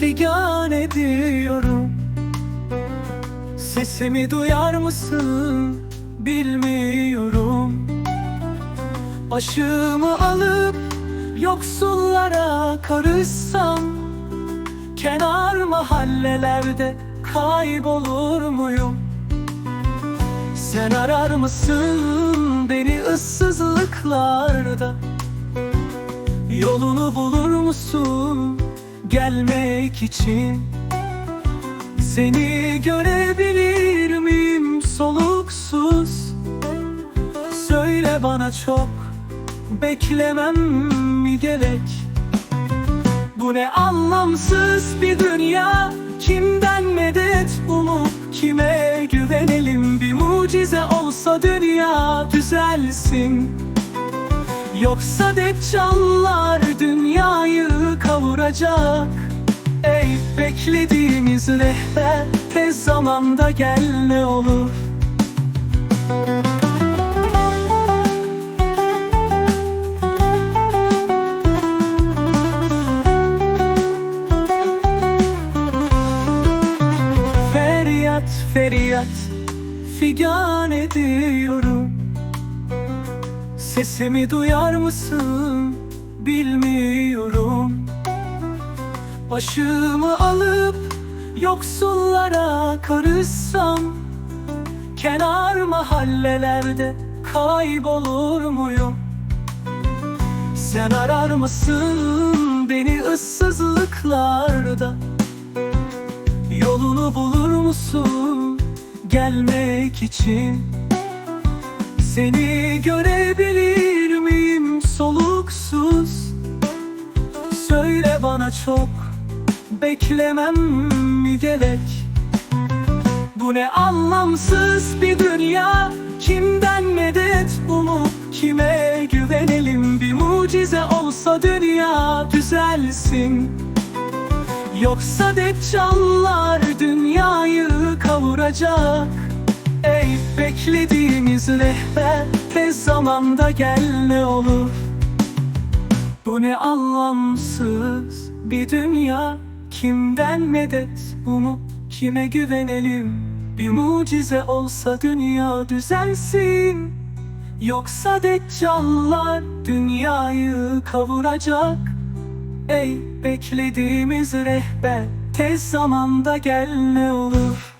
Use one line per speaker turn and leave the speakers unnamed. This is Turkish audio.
figan ediyorum Sesimi duyar mısın bilmiyorum Başımı alıp yoksullara karışsam Kenar mahallelerde kaybolur muyum? Sen arar mısın beni ıssızlıklarda? Yolunu bulur musun gelmek için? Seni görebilir miyim soluksuz? Söyle bana çok beklemem mi gerek? Bu ne anlamsız bir dünya Kimden medet umup kime güvenelim Bir mucize olsa dünya düzelsin Yoksa deccallar dünyayı kavuracak. Ey beklediğimiz rehber tez zamanda gel ne olur. Feryat feryat figan ediyorum Sesimi duyar mısın bilmiyorum Başımı alıp yoksullara karışsam Kenar mahallelerde kaybolur muyum? Sen arar mısın beni ıssızlıklarda? Yolunu bulur musun gelmek için? Seni görebilir Söyle bana çok beklemem mi gerek? Bu ne anlamsız bir dünya? Kimden medet umup kime güvenelim? Bir mucize olsa dünya düzelsin. Yoksa deccallar dünyayı kavuracak. Ey beklediğimiz rehber tez zamanda gel ne olur Bu ne anlamsız bir dünya. Kimden medet umup kime güvenelim? Bir mucize olsa dünya düzelsin. Yoksa deccallar dünyayı kavuracak. Ey beklediğimiz rehber tez zamanda gel ne olur